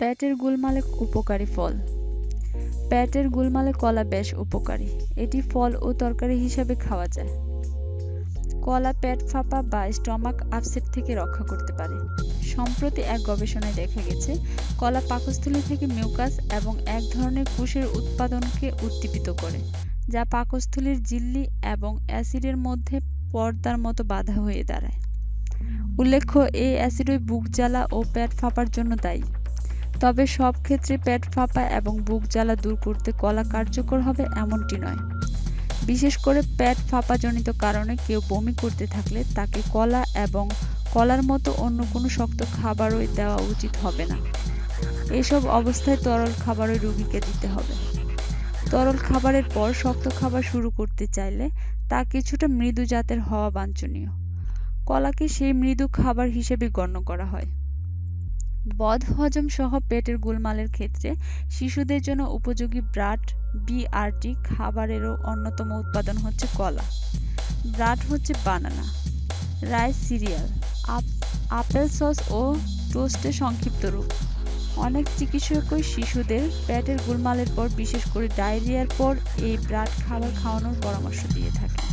পেটের গুলমালে উপকারী ফল। পেটের গুলমালে কলা বেশ উপকারী। এটি ফল ও তরকারি হিসাবে খাওয়া যায়। কলা পেট ফাঁপা বা স্টমাক আপসেট থেকে রক্ষা করতে পারে। সম্প্রতি এক গবেষণায় দেখা গেছে, কলা পাকস্থলী থেকে মিউকাস এবং এক ধরনের কোষের উৎপাদনকে উদ্দীপিত করে, যা পাকস্থলীর জিল্লি এবং অ্যাসিডের মধ্যে পর্দার মতো বাধা হয়ে দাঁড়ায়। উল্লেখ্য, এই অ্যাসিডই বুক জ্বালা ও পেট ফাঁপার জন্য দায়ী। তবে সব ক্ষেত্রে পেট ফাঁপা এবং বুক জ্বালা দূর করতে কলা কার্যকর হবে এমনটি নয়। বিশেষ করে পেট ফাঁপাজনিত কারণে কেউ বমি করতে থাকলে তাকে কলা এবং কলার মতো অন্য কোনো শক্ত খাবারই দেওয়া উচিত হবে না। এসব অবস্থায় তরল খাবারই রোগীকে দিতে হবে। তরল খাবারের পর শক্ত খাবার শুরু করতে চাইলে তা কিছুটা মৃদু জাতের হওয়া বাঞ্ছনীয়। কলাকে সেই মৃদু খাবার হিসেবে গণ্য করা হয়। বদহজম সহ পেটের গোলমালের ক্ষেত্রে শিশুদের জন্য উপযোগী ব্রাড বিআরটি খাবারেরও অন্যতম উৎপাদন হচ্ছে কলা। ব্রাড হচ্ছে banana, rice cereal apple sauce ও টোস্টের সংক্ষিপ্ত রূপ। অনেক চিকিৎসকই শিশুদের পেটের গোলমালের পর, বিশেষ করে ডায়রিয়ার পর, এই ব্রাড খাবার খাওয়ানোর পরামর্শ দিয়ে থাকেন।